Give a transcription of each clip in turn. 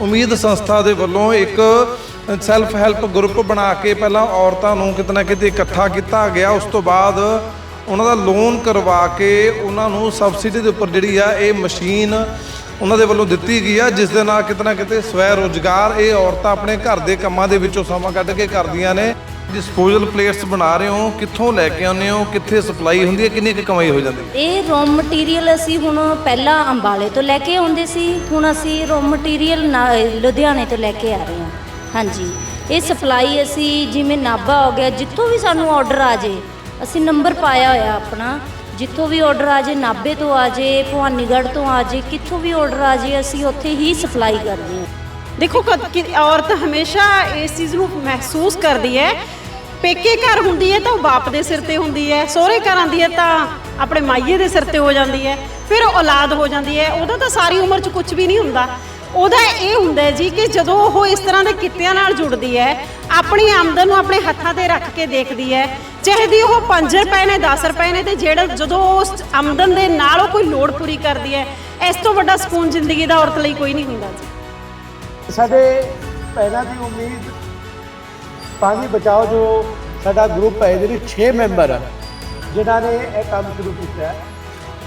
ਉਮੀਦ ਸੰਸਥਾ ਦੇ ਵੱਲੋਂ ਇੱਕ ਸੈਲਫ ਹੈਲਪ ਗਰੁੱਪ ਬਣਾ ਕੇ ਪਹਿਲਾਂ ਔਰਤਾਂ ਨੂੰ ਕਿਤੇ ਨਾ ਕਿਤੇ ਇਕੱਠਾ ਕੀਤਾ ਗਿਆ। ਉਸ ਤੋਂ ਬਾਅਦ ਉਹਨਾਂ ਦਾ ਲੋਨ ਕਰਵਾ ਕੇ ਉਹਨਾਂ ਨੂੰ ਸਬਸਿਡੀ ਦੇ ਉੱਪਰ ਜਿਹੜੀ ਆ ਇਹ ਮਸ਼ੀਨ ਉਹਨਾਂ ਦੇ ਵੱਲੋਂ ਦਿੱਤੀ ਗਈ ਆ, ਜਿਸ ਦੇ ਨਾਲ ਕਿਤੇ ਨਾ ਕਿਤੇ ਸਵੈ ਰੋਜ਼ਗਾਰ ਇਹ ਔਰਤਾਂ ਆਪਣੇ ਘਰ ਦੇ ਕੰਮਾਂ ਦੇ ਵਿੱਚੋਂ ਸਮਾਂ ਕੱਢ ਕੇ ਕਰਦੀਆਂ ਨੇ। ਡਿਸਪੋਜ਼ਲ ਪਲੇਟਸ ਬਣਾ ਰਹੇ ਹੋ ਕਿੱਥੋਂ ਲੈ ਕੇ ਆਉਂਦੇ ਹੋ ਕਿੱਥੇ ਸਪਲਾਈ ਹੁੰਦੀ ਹੈ ਕਿੰਨੀ ਕੁ ਕਮਾਈ ਹੋ ਜਾਂਦੀ ਹੈ? ਇਹ ਰॉ ਮਟੀਰੀਅਲ ਅਸੀਂ ਹੁਣ ਪਹਿਲਾਂ ਅੰਬਾਲੇ ਤੋਂ ਲੈ ਕੇ ਆਉਂਦੇ ਸੀ ਹੁਣ ਅਸੀਂ ਰॉ ਮਟੀਰੀਅਲ ਲੁਧਿਆਣੇ ਤੋਂ ਲੈ ਕੇ ਆ ਰਹੇ ਹਾਂ। ਹਾਂਜੀ। ਇਹ ਸਪਲਾਈ ਅਸੀਂ ਜਿਵੇਂ ਨਾਭਾ ਹੋ ਗਿਆ ਜਿੱਥੋਂ ਵੀ ਸਾਨੂੰ ਆਰਡਰ ਆ ਜੇ ਅਸੀਂ ਨੰਬਰ ਪਾਇਆ ਹੋਇਆ ਆਪਣਾ ਜਿੱਥੋਂ ਵੀ ਆਰਡਰ ਆ ਜੇ ਨਾਭੇ ਤੋਂ ਆ ਜੇ ਭਵਾਨੀਗੜ੍ਹ ਤੋਂ ਆ ਜੇ ਕਿੱਥੋਂ ਵੀ ਆਰਡਰ ਆ ਜੇ ਅਸੀਂ ਉੱਥੇ ਹੀ ਸਪਲਾਈ ਕਰਦੇ ਹਾਂ। ਦੇਖੋ ਔਰਤ ਹਮੇਸ਼ਾ ਇਸ ਚੀਜ਼ ਨੂੰ ਮਹਿਸੂਸ ਕਰਦੀ ਹੈ ਪੇਕੇ ਘਰ ਹੁੰਦੀ ਹੈ ਤਾਂ ਉਹ ਬਾਪ ਦੇ ਸਿਰ ਤੇ ਹੁੰਦੀ ਹੈ, ਸਹੁਰੇ ਘਰ ਆਂਦੀ ਹੈ ਤਾਂ ਆਪਣੇ ਮਾਈਏ ਦੇ ਸਿਰ ਤੇ ਹੋ ਜਾਂਦੀ ਹੈ, ਫਿਰ ਔਲਾਦ ਹੋ ਜਾਂਦੀ ਹੈ, ਉਹਦਾ ਤਾਂ ਸਾਰੀ ਉਮਰ 'ਚ ਕੁਝ ਵੀ ਨਹੀਂ ਹੁੰਦਾ। ਉਹਦਾ ਇਹ ਹੁੰਦਾ ਜੀ ਕਿ ਜਦੋਂ ਉਹ ਇਸ ਤਰ੍ਹਾਂ ਦੇ ਕਿੱਤਿਆਂ ਨਾਲ ਜੁੜਦੀ ਹੈ, ਆਪਣੀ ਆਮਦਨ ਨੂੰ ਆਪਣੇ ਹੱਥਾਂ ਤੇ ਰੱਖ ਕੇ ਦੇਖਦੀ ਹੈ, ਚਾਹੇ ਦੀ ਉਹ 5 ਰੁਪਏ ਨੇ 10 ਰੁਪਏ ਨੇ ਤੇ ਜਿਹੜਾ ਜਦੋਂ ਉਸ ਆਮਦਨ ਦੇ ਨਾਲ ਉਹ ਕੋਈ ਲੋੜ ਪੂਰੀ ਕਰਦੀ ਹੈ, ਇਸ ਤੋਂ ਵੱਡਾ ਸਕੂਨ ਜ਼ਿੰਦਗੀ ਦਾ ਔਰਤ ਲਈ ਕੋਈ ਨਹੀਂ ਹੁੰਦਾ ਜੀ। ਸਾਡੇ ਭੈਣਾਂ ਦੀ ਉਮੀਦ ਪਾਣੀ ਬਚਾਓ ਜੋ ਸਾਡਾ ਗਰੁੱਪ ਹੈ ਇਹਦੇ ਵਿੱਚ 6 ਮੈਂਬਰ ਆ ਜਿਨ੍ਹਾਂ ਨੇ ਇਹ ਕੰਮ ਸ਼ੁਰੂ ਕੀਤਾ ਹੈ।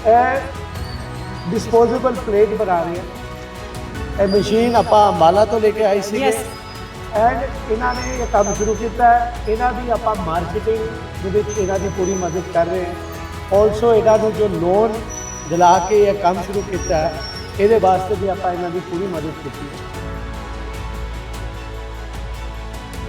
ਇਹ ਡਿਸਪੋਜ਼ੇਬਲ ਪਲੇਟ ਬਣਾ ਰਹੇ ਹੈ ਇਹ ਮਸ਼ੀਨ ਆਪਾਂ ਅੰਬਾਲਾ ਤੋਂ ਲੈ ਕੇ ਆਈ ਸੀ. ਐਂਡ ਇਹਨਾਂ ਨੇ ਇਹ ਕੰਮ ਸ਼ੁਰੂ ਕੀਤਾ ਹੈ। ਇਹਨਾਂ ਦੀ ਆਪਾਂ ਮਾਰਕੀਟਿੰਗ ਦੇ ਵਿੱਚ ਇਹਨਾਂ ਦੀ ਪੂਰੀ ਮਦਦ ਕਰ ਰਹੇ ਹਾਂ। ਆਲਸੋ ਇਹਨਾਂ ਨੂੰ ਜੋ ਲੋਨ ਦਿਲਾ ਕੇ ਇਹ ਕੰਮ ਸ਼ੁਰੂ ਕੀਤਾ ਹੈ ਇਹਦੇ ਵਾਸਤੇ ਵੀ ਆਪਾਂ ਇਹਨਾਂ ਦੀ ਪੂਰੀ ਮਦਦ ਕੀਤੀ ਹੈ।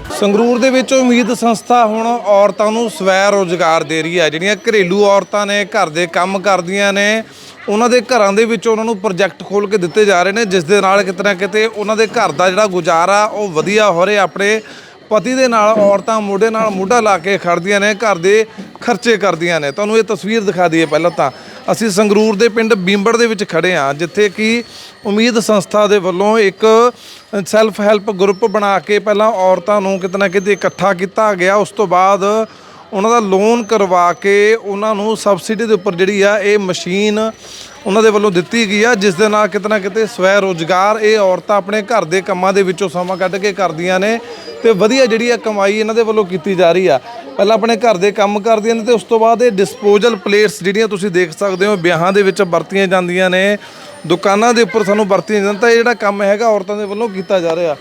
ਸੰਗਰੂਰ ਦੇ ਵਿੱਚ ਉਮੀਦ ਸੰਸਥਾ ਹੁਣ ਔਰਤਾਂ ਨੂੰ ਸਵੈ ਰੋਜ਼ਗਾਰ ਦੇ ਰਹੀ ਹੈ। ਜਿਹੜੀਆਂ ਘਰੇਲੂ ਔਰਤਾਂ ਨੇ, ਘਰ ਦੇ ਕੰਮ ਕਰਦੀਆਂ ਨੇ, ਉਹਨਾਂ ਦੇ ਘਰਾਂ ਦੇ ਵਿੱਚ ਉਹਨਾਂ ਨੂੰ ਪ੍ਰੋਜੈਕਟ ਖੋਲ ਕੇ ਦਿੱਤੇ ਜਾ ਰਹੇ ਨੇ, ਜਿਸ ਦੇ ਨਾਲ ਕਿਤੇ ਨਾ ਕਿਤੇ ਉਹਨਾਂ ਦੇ ਘਰ ਦਾ ਜਿਹੜਾ ਗੁਜ਼ਾਰਾ, ਉਹ ਵਧੀਆ ਹੋ ਰਿਹਾ। ਆਪਣੇ ਪਤੀ ਦੇ ਨਾਲ ਔਰਤਾਂ, ਮੋਢੇ ਨਾਲ ਮੋਢਾ ਲਾ ਕੇ ਖੜਦੀਆਂ ਨੇ, ਘਰ ਦੇ ਖਰਚੇ ਕਰਦੀਆਂ ਨੇ। ਤੁਹਾਨੂੰ ਇਹ ਤਸਵੀਰ ਦਿਖਾ ਦਈਏ ਪਹਿਲਾਂ ਤਾਂ। ਅਸੀਂ ਸੰਗਰੂਰ ਦੇ ਪਿੰਡ ਬੀਂਬੜ ਦੇ ਵਿੱਚ ਖੜੇ ਹਾਂ, ਜਿੱਥੇ ਕਿ ਉਮੀਦ ਸੰਸਥਾ ਦੇ ਵੱਲੋਂ ਇੱਕ ਸੈਲਫ ਹੈਲਪ ਗਰੁੱਪ ਬਣਾ ਕੇ ਪਹਿਲਾਂ ਔਰਤਾਂ ਨੂੰ ਕਿਤੇ ਨਾ ਕਿਤੇ ਇਕੱਠਾ ਕੀਤਾ ਗਿਆ। ਉਸ ਤੋਂ ਬਾਅਦ ਉਹਨਾਂ ਦਾ ਲੋਨ ਕਰਵਾ ਕੇ ਉਹਨਾਂ ਨੂੰ ਸਬਸਿਡੀ ਦੇ ਉੱਪਰ ਜਿਹੜੀ ਆ ਇਹ ਮਸ਼ੀਨ ਉਹਨਾਂ ਦੇ ਵੱਲੋਂ ਦਿੱਤੀ ਗਈ ਆ, ਜਿਸ ਦੇ ਨਾਲ ਕਿਤੇ ਨਾ ਕਿਤੇ ਸਵੈ ਰੋਜ਼ਗਾਰ ਇਹ ਔਰਤਾਂ ਆਪਣੇ ਘਰ ਦੇ ਕੰਮਾਂ ਦੇ ਵਿੱਚੋਂ ਸਮਾਂ ਕੱਢ ਕੇ ਕਰਦੀਆਂ ਨੇ ਤੇ ਵਧੀਆ ਜਿਹੜੀ ਆ ਕਮਾਈ ਇਹਨਾਂ ਦੇ ਵੱਲੋਂ ਕੀਤੀ ਜਾ ਰਹੀ ਆ। ਪਹਿਲਾਂ ਆਪਣੇ ਘਰ ਦੇ ਕੰਮ ਕਰਦੀਆਂ ਨੇ ਤੇ ਉਸ ਤੋਂ ਬਾਅਦ ਇਹ ਡਿਸਪੋਜ਼ਲ ਪਲੇਟਸ ਜਿਹੜੀਆਂ ਤੁਸੀਂ ਦੇਖ ਸਕਦੇ ਹੋ, ਵਿਆਹਾਂ ਦੇ ਵਿੱਚ ਵਰਤੀਆਂ ਜਾਂਦੀਆਂ ਨੇ, ਦੁਕਾਨਾਂ ਦੇ ਉੱਪਰ ਸਾਨੂੰ ਵਰਤੀਆਂ ਜਾਂਦੀਆਂ ਤਾਂ ਇਹ ਜਿਹੜਾ ਕੰਮ ਹੈਗਾ ਔਰਤਾਂ ਦੇ ਵੱਲੋਂ ਕੀਤਾ ਜਾ ਰਿਹਾ।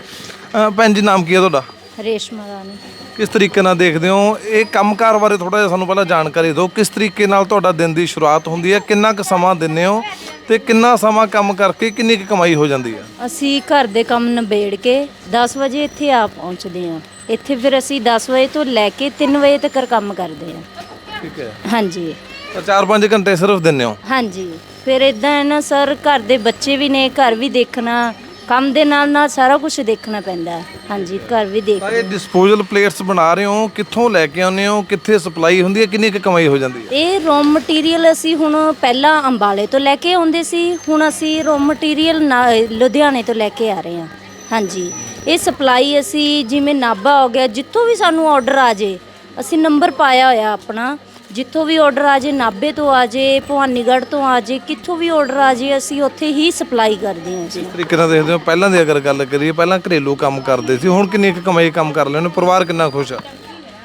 ਭੈਣ ਜੀ, ਨਾਮ ਕੀ ਹੈ ਤੁਹਾਡਾ? ਰੇਸ਼ਮਾ ਰਾਣੀ। ਕਿਸ ਤਰੀਕੇ ਨਾਲ ਦੇਖਦੇ ਹੋ? ਇਹ ਕੰਮਕਾਰ ਬਾਰੇ ਥੋੜਾ ਜਿਹਾ ਸਾਨੂੰ ਪਹਿਲਾਂ ਜਾਣਕਾਰੀ ਦਿਓ। ਕਿਸ ਤਰੀਕੇ ਨਾਲ ਤੁਹਾਡਾ ਦਿਨ ਦੀ ਸ਼ੁਰੂਆਤ ਹੁੰਦੀ ਹੈ? ਕਿੰਨਾ ਕੁ ਸਮਾਂ ਦਿੰਦੇ ਹੋ? ਤੇ ਕਿੰਨਾ ਸਮਾਂ ਕੰਮ ਕਰਕੇ ਕਿੰਨੀ ਕੁ ਕਮਾਈ ਹੋ ਜਾਂਦੀ ਹੈ? ਅਸੀਂ ਘਰ ਦੇ ਕੰਮ ਨਿਬੇੜ ਕੇ 10 ਵਜੇ ਇੱਥੇ ਆ ਪਹੁੰਚਦੇ ਹਾਂ। ਇੱਥੇ ਫਿਰ ਅਸੀਂ 10 ਵਜੇ ਤੋਂ ਲੈ ਕੇ 3 ਵਜੇ ਤੱਕ ਕੰਮ ਕਰਦੇ ਹਾਂ। ਠੀਕ ਹੈ। ਹਾਂਜੀ। ਤਾਂ 4-5 ਘੰਟੇ ਸਿਰਫ ਦਿੰਦੇ ਹੋ? ਹਾਂਜੀ। ਫਿਰ ਇਦਾਂ ਹੈ ਨਾ ਸਰ ਘਰ ਦੇ ਬੱਚੇ ਵੀ ਨੇ ਘਰ ਵੀ ਦੇਖਣਾ। ਕੰਮ ਦੇ ਨਾਲ ਨਾਲ ਸਾਰਾ ਕੁਝ ਦੇਖਣਾ ਪੈਂਦਾ ਹੈ। ਹਾਂਜੀ ਘਰ ਵੀ ਦੇਖ ਇਹ ਡਿਸਪੋਜ਼ਲ ਪਲੇਟਸ ਬਣਾ ਰਹੇ ਹੋ ਕਿੱਥੋਂ ਲੈ ਕੇ ਆਉਂਦੇ ਹੋ ਕਿੱਥੇ ਸਪਲਾਈ ਹੁੰਦੀ ਹੈ ਕਿੰਨੀ ਕੁ ਕਮਾਈ ਹੋ ਜਾਂਦੀ ਹੈ? ਇਹ ਰॉ ਮਟੀਰੀਅਲ ਅਸੀਂ ਹੁਣ ਪਹਿਲਾਂ ਅੰਬਾਲੇ ਤੋਂ ਲੈ ਕੇ ਆਉਂਦੇ ਸੀ ਹੁਣ ਅਸੀਂ ਰॉ ਮਟੀਰੀਅਲ ਲੁਧਿਆਣੇ ਤੋਂ ਲੈ ਕੇ ਆ ਰਹੇ ਹਾਂ। ਹਾਂਜੀ ਇਹ ਸਪਲਾਈ ਅਸੀਂ ਜਿਵੇਂ ਨਾਭਾ ਹੋ ਗਿਆ ਜਿੱਥੋਂ ਵੀ ਸਾਨੂੰ ਆਰਡਰ ਆ ਜੇ ਅਸੀਂ ਨੰਬਰ ਪਾਇਆ ਹੋਇਆ ਆਪਣਾ। ਜਿੱਥੋਂ ਵੀ ਆਰਡਰ ਆ ਜੇ ਨਾਭੇ ਤੋਂ ਆ ਜੇ ਭਵਾਨੀਗੜ੍ਹ ਤੋਂ ਆ ਜੇ ਕਿੱਥੋਂ ਵੀ ਆਰਡਰ ਆ ਜੇ ਅਸੀਂ ਉੱਥੇ ਹੀ ਸਪਲਾਈ ਕਰਦੇ ਹਾਂ ਜੀ। ਇਸ ਤਰੀਕੇ ਨਾਲ ਦੇਖਦੇ ਹੋ ਪਹਿਲਾਂ ਦੀ ਅਗਰ ਗੱਲ ਕਰੀਏ ਪਹਿਲਾਂ ਘਰੇਲੂ ਕੰਮ ਕਰਦੇ ਸੀ ਹੁਣ ਕਿੰਨੀ ਕੁ ਕਮਾਈ ਕੰਮ ਕਰ ਲੈਣੇ ਪਰਿਵਾਰ ਕਿੰਨਾ ਖੁਸ਼ ਆ?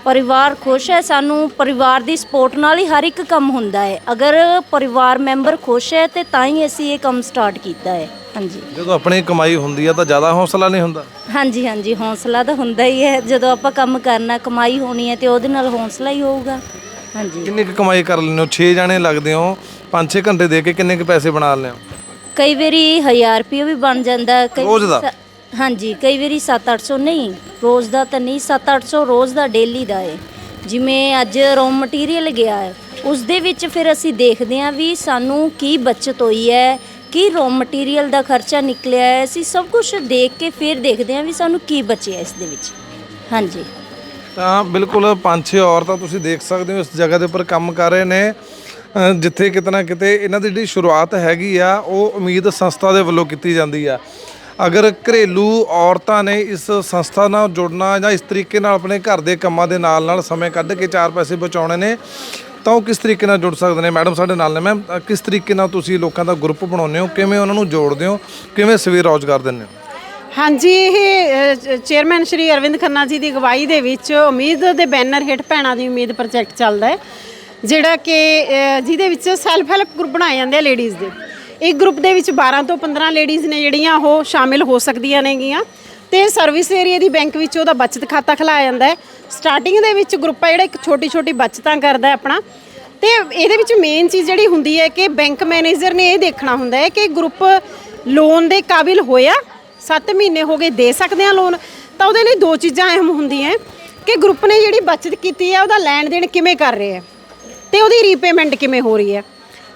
ਪਰਿਵਾਰ ਖੁਸ਼ ਹੈ ਸਾਨੂੰ ਪਰਿਵਾਰ ਦੀ ਸਪੋਰਟ ਨਾਲ ਹੀ ਹਰ ਇੱਕ ਕੰਮ ਹੁੰਦਾ ਹੈ। ਅਗਰ ਪਰਿਵਾਰ ਮੈਂਬਰ ਖੁਸ਼ ਹੈ ਤੇ ਤਾਂ ਹੀ ਅਸੀਂ ਇਹ ਕੰਮ ਸਟਾਰਟ ਕੀਤਾ ਹੈ। ਹਾਂਜੀ। ਜਦੋਂ ਆਪਣੀ ਕਮਾਈ ਹੁੰਦੀ ਆ ਤਾਂ ਜ਼ਿਆਦਾ ਹੌਸਲਾ ਨਹੀਂ ਹੁੰਦਾ? ਹਾਂਜੀ ਹਾਂਜੀ ਹੌਸਲਾ ਤਾਂ ਹੁੰਦਾ ਹੀ ਹੈ। ਜਦੋਂ ਆਪਾਂ ਕੰਮ ਕਰਨਾ ਕਮਾਈ ਹੋਣੀ ਹੈ ਤੇ ਉਹਦੇ ਨਾਲ ਹੌਸਲਾ ਹੀ ਹੋਊਗਾ। ਹਾਂਜੀ। ਕਿੰਨੀ ਕੁ ਕਮਾਈ ਕਰ ਲੈਂਦੇ ਹੋ? 6 ਜਾਣੇ ਲੱਗਦੇ ਹੋ 5-6 ਘੰਟੇ ਦੇ ਕੇ ਕਿੰਨੇ ਕੁ ਪੈਸੇ ਬਣਾ ਲੈਂਦੇ ਹੋ? ਕਈ ਵਾਰੀ 1000 ਰੁਪਏ ਵੀ ਬਣ ਜਾਂਦਾ ਹੈ, ਕਈ ਰੋਜ਼ ਦਾ? ਸ- ਹਾਂਜੀ ਕਈ ਵਾਰੀ 7-800 ਨਹੀਂ ਰੋਜ਼ ਦਾ ਤਾਂ ਨਹੀਂ 7-800 ਰੋਜ਼ ਦਾ ਡੇਲੀ ਦਾ ਹੈ ਜਿਵੇਂ ਅੱਜ ਰॉ ਮਟੀਰੀਅਲ ਗਿਆ ਹੈ ਉਸ ਦੇ ਵਿੱਚ ਫਿਰ ਅਸੀਂ ਦੇਖਦੇ ਹਾਂ ਵੀ ਸਾਨੂੰ ਕੀ ਬਚਤ ਹੋਈ ਹੈ ਕੀ ਰॉ ਮਟੀਰੀਅਲ ਦਾ ਖਰਚਾ ਨਿਕਲਿਆ ਹੈ। ਅਸੀਂ ਸਭ ਕੁਝ ਦੇਖ ਕੇ ਫਿਰ ਦੇਖਦੇ ਹਾਂ ਵੀ ਸਾਨੂੰ ਕੀ ਬਚਿਆ ਇਸ ਦੇ ਵਿੱਚ। ਹਾਂਜੀ। ਤਾਂ ਬਿਲਕੁਲ ਪੰਜ ਛੇ ਔਰਤਾਂ ਤੁਸੀਂ ਦੇਖ ਸਕਦੇ ਹੋ ਇਸ ਜਗ੍ਹਾ ਦੇ ਉੱਪਰ ਕੰਮ ਕਰ ਰਹੇ ਨੇ। ਜਿੱਥੇ ਕਿਤੇ ਨਾ ਕਿਤੇ ਇਹਨਾਂ ਦੀ ਜਿਹੜੀ ਸ਼ੁਰੂਆਤ ਹੈਗੀ ਆ, ਉਹ ਉਮੀਦ ਸੰਸਥਾ ਦੇ ਵੱਲੋਂ ਕੀਤੀ ਜਾਂਦੀ ਆ। ਅਗਰ ਘਰੇਲੂ ਔਰਤਾਂ ਨੇ ਇਸ ਸੰਸਥਾ ਨਾਲ ਜੁੜਨਾ ਜਾਂ ਇਸ ਤਰੀਕੇ ਨਾਲ ਆਪਣੇ ਘਰ ਦੇ ਕੰਮਾਂ ਦੇ ਨਾਲ ਨਾਲ ਸਮੇਂ ਕੱਢ ਕੇ ਚਾਰ ਪੈਸੇ ਬਚਾਉਣੇ ਨੇ, ਤਾਂ ਉਹ ਕਿਸ ਤਰੀਕੇ ਨਾਲ ਜੁੜ ਸਕਦੇ ਨੇ? ਮੈਡਮ ਸਾਡੇ ਨਾਲ ਨੇ। ਮੈਮ ਕਿਸ ਤਰੀਕੇ ਨਾਲ ਤੁਸੀਂ ਲੋਕਾਂ ਦਾ ਗਰੁੱਪ ਬਣਾਉਂਦੇ ਹੋ? ਕਿਵੇਂ ਉਹਨਾਂ ਨੂੰ ਜੋੜਦੇ ਹੋ? ਕਿਵੇਂ ਸਵੇਰ ਰੋਜ਼ਗਾਰ ਦਿੰਦੇ ਹੋ? ਹਾਂਜੀ, ਇਹ ਚੇਅਰਮੈਨ ਸ਼੍ਰੀ ਅਰਵਿੰਦ ਖੰਨਾ ਜੀ ਦੀ ਅਗਵਾਈ ਦੇ ਵਿੱਚ ਉਮੀਦ ਦੇ ਬੈਨਰ ਹੇਠ ਭੈਣਾਂ ਦੀ ਉਮੀਦ ਪ੍ਰੋਜੈਕਟ ਚੱਲਦਾ ਹੈ, ਜਿਹੜਾ ਕਿ ਜਿਹਦੇ ਵਿੱਚ ਸੈਲਫ ਹੈਲਪ ਗਰੁੱਪ ਬਣਾਏ ਜਾਂਦੇ ਆ ਲੇਡੀਜ਼ ਦੇ। ਇੱਕ ਗਰੁੱਪ ਦੇ ਵਿੱਚ 12 ਤੋਂ 15 ਲੇਡੀਜ਼ ਨੇ ਜਿਹੜੀਆਂ ਉਹ ਸ਼ਾਮਿਲ ਹੋ ਸਕਦੀਆਂ ਨੇਗੀਆਂ ਤੇ ਸਰਵਿਸ ਏਰੀਆ ਦੀ ਬੈਂਕ ਵਿੱਚ ਉਹਦਾ ਬਚਤ ਖਾਤਾ ਖੁਲਾਇਆ ਜਾਂਦਾ ਹੈ। ਸਟਾਰਟਿੰਗ ਦੇ ਵਿੱਚ ਗਰੁੱਪ ਆ ਜਿਹੜਾ ਇੱਕ ਛੋਟੀ ਛੋਟੀ ਬਚਤਾਂ ਕਰਦਾ ਆਪਣਾ। ਤੇ ਇਹਦੇ ਵਿੱਚ ਮੇਨ ਚੀਜ਼ ਜਿਹੜੀ ਹੁੰਦੀ ਹੈ ਕਿ ਬੈਂਕ ਮੈਨੇਜਰ ਨੇ ਇਹ ਦੇਖਣਾ ਹੁੰਦਾ ਹੈ ਕਿ ਗਰੁੱਪ ਲੋਨ ਦੇ ਕਾਬਿਲ ਹੋਇਆ 7 ਮਹੀਨੇ ਹੋ ਗਏ ਦੇ ਸਕਦੇ ਆ ਲੋਨ ਤਾਂ ਉਹਦੇ ਲਈ ਦੋ ਚੀਜ਼ਾਂ ਅਹਿਮ ਹੁੰਦੀਆਂ ਕਿ ਗਰੁੱਪ ਨੇ ਜਿਹੜੀ ਬਚਤ ਕੀਤੀ ਹੈ, ਉਹਦਾ ਲੈਣ ਦੇਣ ਕਿਵੇਂ ਕਰ ਰਿਹਾ ਹੈ ਤੇ ਉਹਦੀ ਰੀਪੇਮੈਂਟ ਕਿਵੇਂ ਹੋ ਰਹੀ ਹੈ।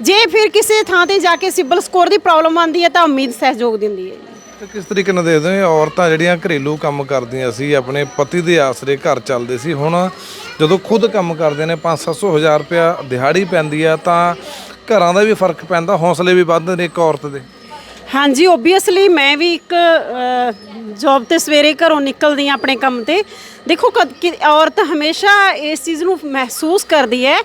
ਜੇ ਫਿਰ ਕਿਸੇ ਥਾਂ ਤੇ ਜਾ ਕੇ ਸਿਬਲ ਸਕੋਰ ਦੀ ਪ੍ਰੋਬਲਮ ਆਉਂਦੀ ਹੈ, ਤਾਂ ਉਮੀਦ ਸਹਿਯੋਗ ਦਿੰਦੀ ਹੈ ਤੇ ਕਿਸ ਤਰੀਕੇ ਨਾਲ ਦੇਖਦੇ ਹੋ ਔਰਤਾਂ ਜਿਹੜੀਆਂ ਘਰੇਲੂ ਕੰਮ ਕਰਦੀਆਂ ਸੀ, ਆਪਣੇ ਪਤੀ ਦੇ ਆਸਰੇ ਘਰ ਚੱਲਦੇ ਸੀ, ਹੁਣ ਜਦੋਂ ਖੁਦ ਕੰਮ ਕਰਦੇ ਨੇ 5-700 ਹਜ਼ਾਰ ਰੁਪਇਆ ਦਿਹਾੜੀ ਪੈਂਦੀ ਆ ਤਾਂ ਘਰਾਂ ਦਾ ਵੀ ਫ਼ਰਕ ਪੈਂਦਾ, ਹੌਸਲੇ ਵੀ ਵੱਧਦੇ ਨੇ ਇੱਕ ਔਰਤ ਦੇ। ਹਾਂਜੀ ਓਬਵੀਅਸਲੀ ਮੈਂ ਵੀ ਇੱਕ ਜੌਬ ਤੇ ਸਵੇਰੇ ਘਰੋਂ ਨਿਕਲਦੀ ਹਾਂ ਆਪਣੇ ਕੰਮ ਤੇ। ਦੇਖੋ, ਕਦ ਕਿ ਔਰਤ ਹਮੇਸ਼ਾ ਇਸ ਚੀਜ਼ ਨੂੰ ਮਹਿਸੂਸ ਕਰਦੀ ਹੈ।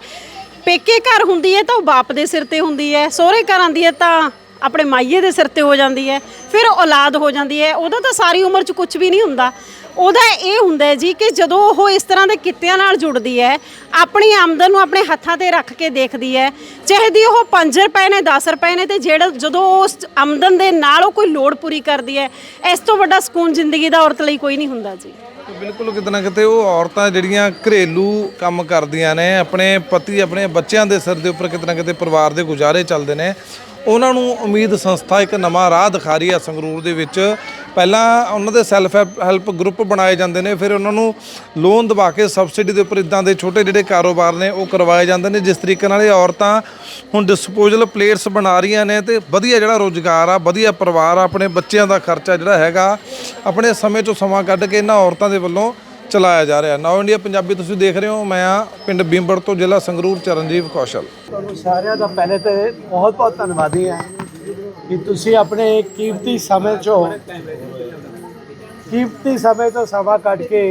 ਪੇਕੇ ਘਰ ਹੁੰਦੀ ਹੈ ਤਾਂ ਉਹ ਬਾਪ ਦੇ ਸਿਰ ਤੇ ਹੁੰਦੀ ਹੈ, ਸਹੁਰੇ ਘਰ ਆਉਂਦੀ ਹੈ ਤਾਂ ਆਪਣੇ ਮਾਈਏ ਦੇ ਸਿਰ ਤੇ ਹੋ ਜਾਂਦੀ ਹੈ, ਫਿਰ ਔਲਾਦ ਹੋ ਜਾਂਦੀ ਹੈ। ਉਹਦਾ ਤਾਂ ਸਾਰੀ ਉਮਰ 'ਚ ਕੁਝ ਵੀ ਨਹੀਂ ਹੁੰਦਾ। ਉਹਦਾ ਇਹ ਹੁੰਦਾ ਹੈ ਜੀ ਕਿ ਜਦੋਂ ਉਹ ਇਸ ਤਰ੍ਹਾਂ ਦੇ ਕਿੱਤਿਆਂ ਨਾਲ ਜੁੜਦੀ ਹੈ, ਆਪਣੀ ਆਮਦਨ ਨੂੰ ਆਪਣੇ ਹੱਥਾਂ ਤੇ ਰੱਖ ਕੇ ਦੇਖਦੀ ਹੈ, ਚਾਹੇ ਦੀ ਉਹ 5 ਰੁਪਏ ਨੇ 10 ਰੁਪਏ ਨੇ, ਤੇ ਜਿਹੜਾ ਜਦੋਂ ਉਸ ਆਮਦਨ ਦੇ ਨਾਲ ਉਹ ਕੋਈ ਲੋੜ ਪੂਰੀ ਕਰਦੀ ਹੈ, ਇਸ ਤੋਂ ਵੱਡਾ ਸਕੂਨ ਜ਼ਿੰਦਗੀ ਦਾ ਔਰਤ ਲਈ ਕੋਈ ਨਹੀਂ ਹੁੰਦਾ ਜੀ। ਬਿਲਕੁਲ ਕਿਤੇ ਨਾ ਕਿਤੇ ਉਹ ਔਰਤਾਂ ਜਿਹੜੀਆਂ ਘਰੇਲੂ ਕੰਮ ਕਰਦੀਆਂ ਨੇ, ਆਪਣੇ ਪਤੀ, ਆਪਣੇ ਬੱਚਿਆਂ ਦੇ ਸਿਰ ਦੇ ਉੱਪਰ ਕਿਤੇ ਨਾ ਕਿਤੇ ਪਰਿਵਾਰ ਦੇ ਗੁਜ਼ਾਰੇ ਚੱਲਦੇ ਨੇ ਉਹਨਾਂ ਨੂੰ ਉਮੀਦ ਸੰਸਥਾ ਇੱਕ ਨਵਾਂ ਰਾਹ ਦਿਖਾ ਰਹੀ ਹੈ ਸੰਗਰੂਰ ਦੇ ਵਿੱਚ। ਪਹਿਲਾਂ ਉਹਨਾਂ ਦੇ ਸੈਲਫ ਹੈਲਪ ਗਰੁੱਪ ਬਣਾਏ ਜਾਂਦੇ ਨੇ, ਫਿਰ ਉਹਨਾਂ ਨੂੰ ਲੋਨ ਦਵਾ ਕੇ ਸਬਸਿਡੀ ਦੇ ਉੱਪਰ ਇਦਾਂ ਦੇ ਛੋਟੇ ਜਿਹੜੇ ਕਾਰੋਬਾਰ ਨੇ, ਉਹ ਕਰਵਾਏ ਜਾਂਦੇ ਨੇ। ਜਿਸ ਤਰੀਕੇ ਨਾਲ ਇਹ ਔਰਤਾਂ ਹੁਣ ਡਿਸਪੋਜ਼ਲ ਪਲੇਟਸ ਬਣਾ ਰਹੀਆਂ ਨੇ ਤੇ ਵਧੀਆ ਜਿਹੜਾ ਰੋਜ਼ਗਾਰ ਆ, ਵਧੀਆ ਪਰਿਵਾਰ ਆ, ਆਪਣੇ ਬੱਚਿਆਂ ਦਾ ਖਰਚਾ ਜਿਹੜਾ ਹੈਗਾ, ਆਪਣੇ ਸਮੇਂ ਚੋਂ ਸਮਾਂ ਕੱਢ ਕੇ ਇਹਨਾਂ ਔਰਤਾਂ ਦੇ ਵੱਲੋਂ ਚਲਾਇਆ ਜਾ ਰਿਹਾ। ਨਾਓ ਇੰਡੀਆ ਪੰਜਾਬੀ ਤੁਸੀਂ ਦੇਖ ਰਹੇ ਹੋ। ਮੈਂ ਆ ਪਿੰਡ ਬਿੰਬੜ ਤੋਂ ਜ਼ਿਲ੍ਹਾ ਸੰਗਰੂਰ ਚਰਨਜੀਤ ਕੌਸ਼ਲ। ਤੁਹਾਨੂੰ ਸਾਰਿਆਂ ਦਾ ਪਹਿਲੇ ਤੇ ਬਹੁਤ ਬਹੁਤ ਧੰਨਵਾਦੀ ਹਾਂ ਕਿ ਤੁਸੀਂ ਆਪਣੇ ਕੀਮਤੀ ਸਮੇਂ ਚੋਂ ਕੀਮਤੀ ਸਮੇਂ ਤੋਂ ਸਮਾਂ ਕੱਢ ਕੇ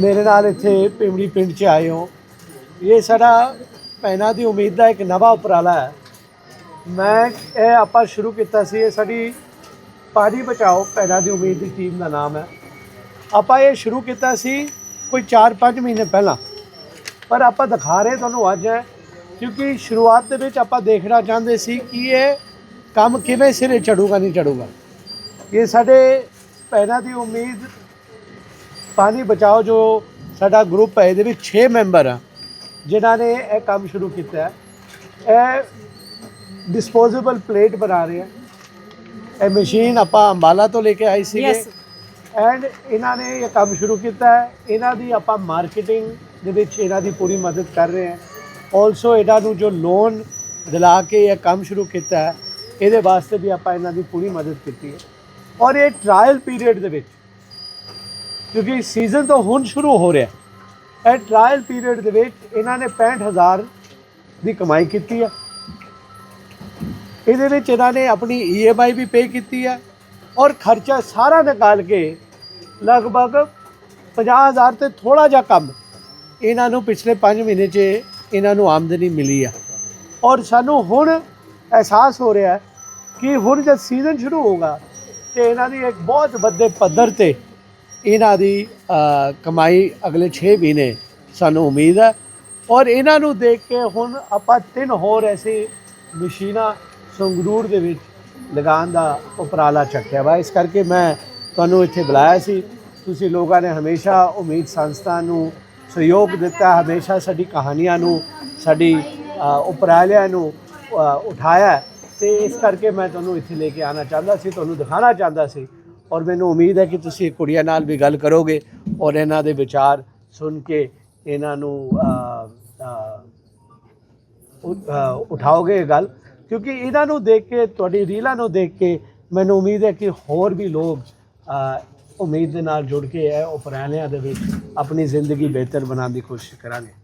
ਮੇਰੇ ਨਾਲ ਇੱਥੇ ਪਿੰਮੜੀ ਪਿੰਡ 'ਚ ਆਏ ਹੋ। ਇਹ ਸਾਡਾ ਪੈਨਾ ਦੀ ਉਮੀਦ ਦਾ ਇੱਕ ਨਵਾਂ ਉਪਰਾਲਾ ਹੈ। ਮੈਂ, ਇਹ ਆਪਾਂ ਸ਼ੁਰੂ ਕੀਤਾ ਸੀ, ਇਹ ਸਾਡੀ ਪਾਣੀ ਬਚਾਓ ਪੈਨਾ ਦੀ ਉਮੀਦ ਦੀ ਟੀਮ ਦਾ ਨਾਮ ਹੈ। ਆਪਾਂ ਇਹ ਸ਼ੁਰੂ ਕੀਤਾ ਸੀ ਕੋਈ 4-5 ਮਹੀਨੇ ਪਹਿਲਾਂ। ਪਰ ਆਪਾਂ ਦਿਖਾ ਰਹੇ ਤੁਹਾਨੂੰ ਅੱਜ ਹੈ ਕਿਉਂਕਿ ਸ਼ੁਰੂਆਤ ਦੇ ਵਿੱਚ ਆਪਾਂ ਦੇਖਣਾ ਚਾਹੁੰਦੇ ਸੀ ਕਿ ਇਹ ਕੰਮ ਕਿਵੇਂ ਸਿਰੇ ਚੜੂਗਾ, ਨਹੀਂ ਚੜੂਗਾ। ਇਹ ਸਾਡੇ ਭੈਣਾਂ ਦੀ ਉਮੀਦ, ਪਾਣੀ ਬਚਾਓ ਜੋ ਸਾਡਾ ਗਰੁੱਪ ਹੈ, ਇਹਦੇ ਵਿੱਚ 6 ਮੈਂਬਰ ਆ, ਜਿਨ੍ਹਾਂ ਨੇ ਇਹ ਕੰਮ ਸ਼ੁਰੂ ਕੀਤਾ ਹੈ। ਇਹ ਡਿਸਪੋਜ਼ੇਬਲ ਪਲੇਟ ਬਣਾ ਰਹੇ ਆ। ਇਹ ਮਸ਼ੀਨ ਆਪਾਂ ਅੰਬਾਲਾ ਤੋਂ ਲੈ ਕੇ ਆਈ ਸੀ ਐਂਡ ਇਹਨਾਂ ਨੇ ਇਹ ਕੰਮ ਸ਼ੁਰੂ ਕੀਤਾ ਹੈ। ਇਹਨਾਂ ਦੀ ਆਪਾਂ ਮਾਰਕੀਟਿੰਗ ਦੇ ਵਿੱਚ ਇਹਨਾਂ ਦੀ ਪੂਰੀ ਮਦਦ ਕਰ ਰਹੇ ਹਾਂ। ਆਲਸੋ ਇਹਨਾਂ ਨੂੰ ਜੋ ਲੋਨ ਦਿਲਾ ਕੇ ਇਹ ਕੰਮ ਸ਼ੁਰੂ ਕੀਤਾ ਹੈ, ਇਹਦੇ ਵਾਸਤੇ ਵੀ ਆਪਾਂ ਇਹਨਾਂ ਦੀ ਪੂਰੀ ਮਦਦ ਕੀਤੀ ਹੈ। ਔਰ ਇਹ ਟ੍ਰਾਇਲ ਪੀਰੀਅਡ ਦੇ ਵਿੱਚ, ਕਿਉਂਕਿ ਸੀਜ਼ਨ ਤਾਂ ਹੁਣ ਸ਼ੁਰੂ ਹੋ ਰਿਹਾ ਇਹ ਟ੍ਰਾਇਲ ਪੀਰੀਅਡ ਦੇ ਵਿੱਚ ਇਹਨਾਂ ਨੇ 65000 ਦੀ ਕਮਾਈ ਕੀਤੀ ਹੈ। ਇਹਦੇ ਵਿੱਚ ਇਹਨਾਂ ਨੇ ਆਪਣੀ ਈਐਮਆਈ ਵੀ ਪੇ ਕੀਤੀ ਹੈ। ਔਰ ਖਰਚਾ ਸਾਰਾ ਨਿਕਾਲ ਕੇ ਲਗਭਗ 50000 ਤੇ ਥੋੜਾ ਜਿਹਾ ਕੰਮ ਇਹਨਾਂ ਨੂੰ ਪਿਛਲੇ 5 ਮਹੀਨੇ 'ਚ ਇਹਨਾਂ ਨੂੰ ਆਮਦਨੀ ਮਿਲੀ ਆ। ਔਰ ਸਾਨੂੰ ਹੁਣ ਅਹਿਸਾਸ ਹੋ ਰਿਹਾ ਕਿ ਹੁਣ ਜਦ ਸੀਜ਼ਨ ਸ਼ੁਰੂ ਹੋਗਾ ਤੇ ਇਹਨਾਂ ਦੀ ਇੱਕ ਬਹੁਤ ਵੱਡੇ ਪੱਧਰ ਤੇ ਇਹਨਾਂ ਦੀ ਕਮਾਈ ਅਗਲੇ 6 ਮਹੀਨੇ ਸਾਨੂੰ ਉਮੀਦ ਹੈ ਔਰ ਇਹਨਾਂ ਨੂੰ ਦੇਖ ਕੇ ਹੁਣ ਆਪਾਂ ਤਿੰਨ ਹੋਰ ਐਸੇ ਮਸ਼ੀਨਾਂ ਸੰਗਰੂਰ ਦੇ ਵਿੱਚ ਲਗਾਉਣ ਦਾ ਉਪਰਾਲਾ ਚੱਕਿਆ ਵਾ। ਇਸ ਕਰਕੇ ਮੈਂ ਤੁਹਾਨੂੰ ਇੱਥੇ ਬੁਲਾਇਆ ਸੀ। ਤੁਸੀਂ ਲੋਕਾਂ ਨੇ ਹਮੇਸ਼ਾ ਉਮੀਦ ਸੰਸਥਾ ਨੂੰ ਸਹਿਯੋਗ ਦਿੱਤਾ, ਹਮੇਸ਼ਾ ਸਾਡੀ ਕਹਾਣੀਆਂ ਨੂੰ, ਸਾਡੀ ਉਪਰਾਲਿਆਂ ਨੂੰ ਉਠਾਇਆ। ਤੇ ਇਸ ਕਰਕੇ ਮੈਂ ਤੁਹਾਨੂੰ ਇੱਥੇ ਲੈ ਕੇ ਆਣਾ ਚਾਹੁੰਦਾ ਸੀ, ਤੁਹਾਨੂੰ ਦਿਖਾਉਣਾ ਚਾਹੁੰਦਾ ਸੀ। ਔਰ ਮੈਨੂੰ ਉਮੀਦ ਹੈ ਕਿ ਤੁਸੀਂ ਕੁੜੀਆਂ ਨਾਲ ਵੀ ਗੱਲ ਕਰੋਗੇ ਔਰ ਇਹਨਾਂ ਦੇ ਵਿਚਾਰ ਸੁਣ ਕੇ ਇਹਨਾਂ ਨੂੰ ਉਠਾਓਗੇ ਗੱਲ। ਕਿਉਂਕਿ ਇਹਨਾਂ ਨੂੰ ਦੇਖ ਕੇ, ਤੁਹਾਡੀ ਰੀਲਾਂ ਨੂੰ ਦੇਖ ਕੇ ਮੈਨੂੰ ਉਮੀਦ ਹੈ ਕਿ ਹੋਰ ਵੀ ਲੋਕ ਉਮੀਦ ਦੇ ਨਾਲ ਜੁੜ ਕੇ ਇਹ ਉਪਰਾਲਿਆਂ ਦੇ ਵਿੱਚ ਆਪਣੀ ਜ਼ਿੰਦਗੀ ਬਿਹਤਰ ਬਣਾਉਣ ਦੀ ਕੋਸ਼ਿਸ਼ ਕਰਾਂਗੇ।